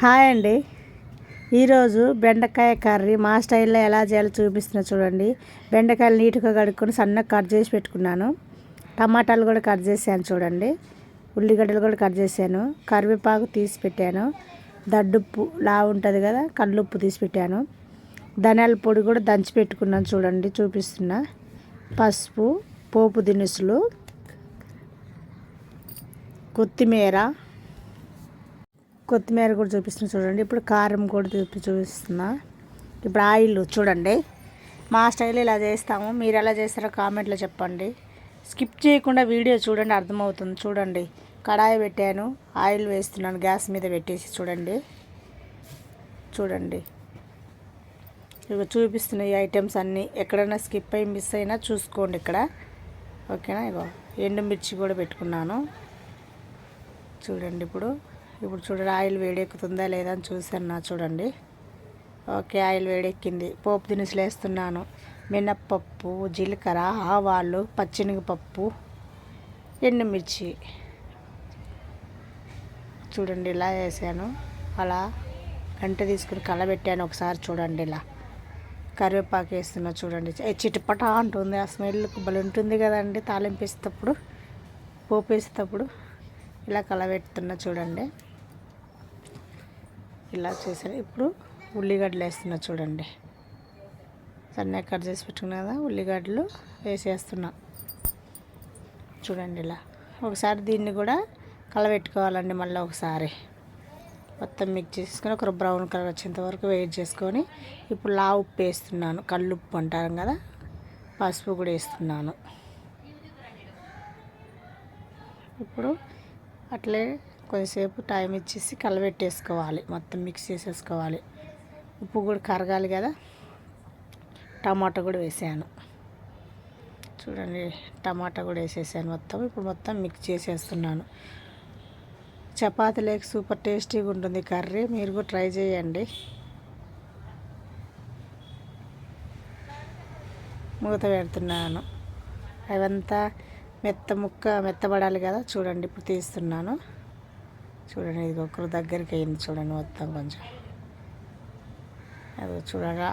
Hi అండి. ఈరోజు బెండకాయ కర్రీ మా స్టైల్లో ఎలా చేయాలో చూపిస్తున్నా చూడండి. బెండకాయలు నీట్గా కడుక్కొని సన్నగా కట్ చేసి పెట్టుకున్నాను. టమాటాలు కూడా కట్ చేశాను చూడండి. ఉల్లిగడ్డలు కూడా కట్ చేశాను. కరివేపాకు తీసి పెట్టాను. దడ్డుప్పు లా ఉంటుంది కదా కళ్ళుప్పు తీసి పెట్టాను. ధనియాల పొడి కూడా దంచి పెట్టుకున్నాను చూడండి చూపిస్తున్నా. పసుపు పోపు దినుసులు కొత్తిమీర కొత్తిమీర కూడా చూపిస్తున్నా చూడండి. ఇప్పుడు కారం కూడా చూపి చూపిస్తున్నా. ఇప్పుడు ఆయిల్ చూడండి. మా స్టైల్ ఇలా చేస్తాము. మీరు ఎలా చేస్తారో కామెంట్లో చెప్పండి. స్కిప్ చేయకుండా వీడియో చూడండి అర్థమవుతుంది. చూడండి. కడాయి పెట్టాను. ఆయిల్ వేస్తున్నాను. గ్యాస్ మీద పెట్టేసి చూడండి. చూడండి. ఇక చూపిస్తున్న ఈ ఐటమ్స్ అన్నీ ఎక్కడైనా స్కిప్ అయి మిస్ అయినా చూసుకోండి ఇక్కడ. ఓకేనా? ఇగో ఎండుమిర్చి కూడా పెట్టుకున్నాను. చూడండి ఇప్పుడు. ఇప్పుడు చూడండి ఆయిల్ వేడెక్కుతుందా లేదా అని చూసాను నా చూడండి. ఓకే ఆయిల్ వేడెక్కింది. పోపు దినుసులు వేస్తున్నాను. మినప్పప్పు జీలకర్ర ఆవాలు పచ్చినగపప్పు ఎండుమిర్చి. చూడండి ఇలా వేసాను. అలా గంట తీసుకుని కలబెట్టాను ఒకసారి చూడండి ఇలా. కరివేపాకు వేస్తున్నా చూడండి. చిటపట అంటుంది ఆ స్మెల్ భలే ఉంటుంది కదండి తాలింపు వేసేటప్పుడు. పోపు వేసేటప్పుడు ఇలా కలబెడుతున్నా చూడండి. ఇలా చేసాను ఇప్పుడు ఉల్లిగడ్డలు వేస్తున్నా చూడండి. సన్నగా కట్ చేసి పెట్టుకున్నా కదా ఉల్లిగడ్డలు వేసేస్తున్నా. చూడండి ఇలా. ఒకసారి దీన్ని కూడా కలబెట్టుకోవాలండి మళ్ళీ ఒకసారి. మొత్తం మిక్స్ చేసుకొని ఒక బ్రౌన్ కలర్ వచ్చేంత వరకు వెయిట్ చేసుకొని ఇప్పుడు లా ఉప్పు వేస్తున్నాను. కళ్ళు ఉప్పు అంటారు కదా పసుపు కూడా వేస్తున్నాను. ఇప్పుడు అట్లే కొద్దిసేపు టైం ఇచ్చేసి కలబెట్టేసుకోవాలి. మొత్తం మిక్స్ చేసేసుకోవాలి. ఉప్పు కూడా కరగాలి కదా? టమాటా కూడా వేసాను. చూడండి టమాటా కూడా వేసేసాను మొత్తం. ఇప్పుడు మొత్తం మిక్స్ చేసేస్తున్నాను. చపాతీ లేక సూపర్ టేస్టీగా ఉంటుంది కర్రీ. మీరు కూడా ట్రై చేయండి. మూత పెడుతున్నాను. అవంతా మెత్త ముక్క మెత్తబడాలి కదా? చూడండి ఇప్పుడు తీస్తున్నాను. చూడండి ఇది ఒకరు దగ్గరికి అయింది చూడండి మొత్తం కొంచెం. అది చూడండి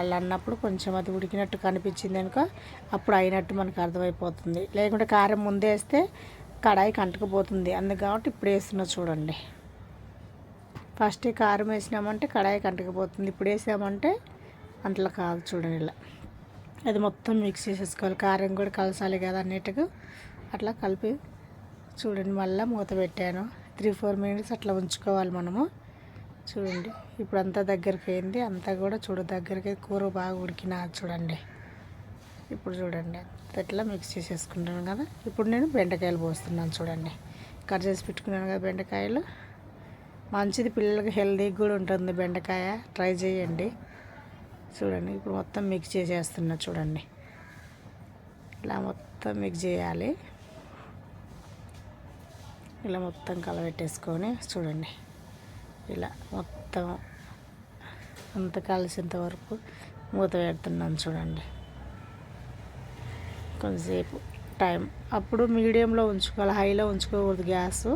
అలా అన్నప్పుడు కొంచెం అది ఉడికినట్టు కనిపించింది అనుకో అప్పుడు అయినట్టు మనకు అర్థమైపోతుంది. లేకుంటే కారం ముందే వేస్తే కడాయి కంటకపోతుంది అందుకు కాబట్టి ఇప్పుడు వేస్తున్నా చూడండి. ఫస్ట్ కారం వేసినామంటే కడాయి కంటకపోతుంది ఇప్పుడు వేసామంటే అంతలో కాదు చూడండి ఇలా. అది మొత్తం మిక్స్ చేసేసుకోవాలి. కారం కూడా కలసాలి కదా అన్నిటిగా అట్లా కలిపి చూడండి మళ్ళీ మూత పెట్టాను. త్రీ ఫోర్ మినిట్స్ అట్లా ఉంచుకోవాలి మనము. చూడండి ఇప్పుడు అంతా దగ్గరికి అయింది అంతా కూడా చూడు దగ్గరికి కూర బాగా ఉడికిన చూడండి. ఇప్పుడు చూడండి అట్లా మిక్స్ చేసేసుకుంటాను కదా. ఇప్పుడు నేను బెండకాయలు పోస్తున్నాను చూడండి. కట్ చేసి పెట్టుకున్నాను కదా బెండకాయలు. మంచిది పిల్లలకి హెల్తీగా కూడా ఉంటుంది బెండకాయ. ట్రై చేయండి. చూడండి ఇప్పుడు మొత్తం మిక్స్ చేసేస్తున్నా చూడండి. ఇలా మొత్తం మిక్స్ చేయాలి. ఇలా మొత్తం కలబెట్టేసుకొని చూడండి. ఇలా మొత్తం అంత కలిసేంత వరకు మూత పెడుతున్నాను చూడండి. కొంతసేపు టైం. అప్పుడు మీడియంలో ఉంచుకోవాలి హైలో ఉంచుకోకూడదు గ్యాస్.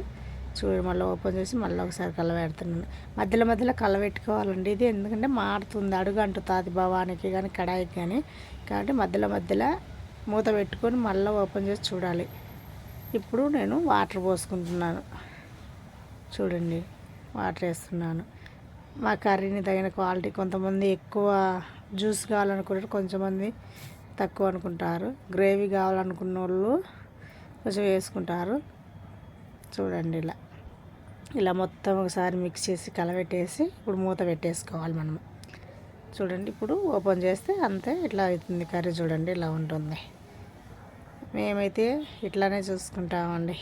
చూడండి మళ్ళీ ఓపెన్ చేసి మళ్ళీ ఒకసారి కలబెడుతున్నాను. మధ్యలో మధ్యలో కలబెట్టుకోవాలండి ఇది. ఎందుకంటే మారుతుంది. అడుగు అంటుతుంది భవానికి కానీ కడాయికి కానీ కాబట్టి మధ్యలో మధ్యలో మూత పెట్టుకొని మళ్ళీ ఓపెన్ చేసి చూడాలి. ఇప్పుడు నేను వాటర్ పోసుకుంటున్నాను. చూడండి వాటర్ వేస్తున్నాను. మా కర్రీని తగిన క్వాలిటీ కొంతమంది ఎక్కువ జ్యూస్ కావాలనుకుంటారు కొంతమంది తక్కువ అనుకుంటారు. గ్రేవీ కావాలనుకున్న వాళ్ళు కొంచెం వేసుకుంటారు. చూడండి ఇలా. ఇలా మొత్తం ఒకసారి మిక్స్ చేసి కలబెట్టేసి ఇప్పుడు మూత పెట్టేసుకోవాలి మనము. చూడండి ఇప్పుడు ఓపెన్ చేస్తే అంతే ఇట్లా అవుతుంది కర్రీ. చూడండి ఇలా ఉంటుంది. మేమైతే ఇట్లానే చూసుకుంటామండి.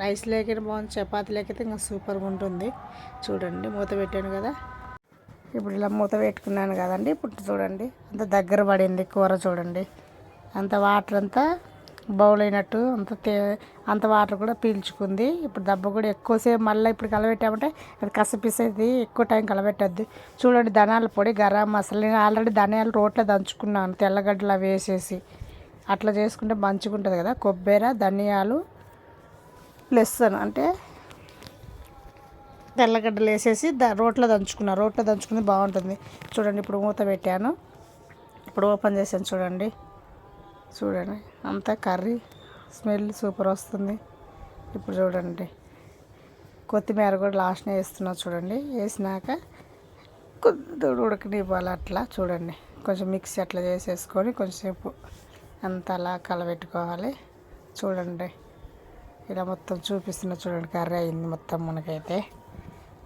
రైస్ లేకైతే బాగుంది చపాతీ లేకైతే ఇంకా సూపర్గా ఉంటుంది. చూడండి మూత పెట్టాను కదా. ఇప్పుడు ఇలా మూత పెట్టుకున్నాను కదండి ఇప్పుడు చూడండి. అంత దగ్గర పడింది కూర చూడండి. అంత వాటర్ అంతా బౌల్ అయినట్టు అంత తే అంత వాటర్ కూడా పీల్చుకుంది. ఇప్పుడు దెబ్బ కూడా ఎక్కువసేపు మళ్ళీ ఇప్పుడు కలబెట్టామంటే అది కసపిసేది ఎక్కువ టైం కలబెట్టద్దు. చూడండి ధనాల పొడి గరం మసాలా. నేను ఆల్రెడీ ధనియాలు రోట్లో దంచుకున్నాను తెల్లగడ్డలు అవి వేసేసి. అట్లా చేసుకుంటే మంచిగా ఉంటుంది కదా. కొబ్బరి ధనియాలు ప్లస్ అంటే తెల్లగడ్డలు వేసేసి ద రోట్లో దంచుకున్నా. రోట్లో దంచుకుంది బాగుంటుంది. చూడండి ఇప్పుడు మూత పెట్టాను. ఇప్పుడు ఓపెన్ చేశాను చూడండి. చూడండి అంతా కర్రీ స్మెల్ సూపర్ వస్తుంది. ఇప్పుడు చూడండి. కొత్తిమీర కూడా లాస్ట్నే వేస్తున్నా చూడండి. వేసినాక కొద్దిగా ఉడకనివ్వాలి అట్లా చూడండి. కొంచెం మిక్సీ అట్లా చేసేసుకొని కొంచెంసేపు అంత అలా కలబెట్టుకోవాలి. చూడండి. ఇలా మొత్తం చూపిస్తున్న చూడండి. కర్రీ అయింది మొత్తం మనకైతే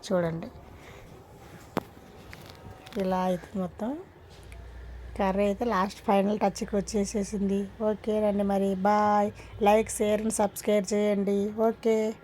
చూడండి. ఇలా అయితే మొత్తం కర్రీ అయితే లాస్ట్ ఫైనల్ టచ్కి వచ్చేసేసింది. ఓకే రండి మరి. Bye. Like share and subscribe చేయండి. ఓకే.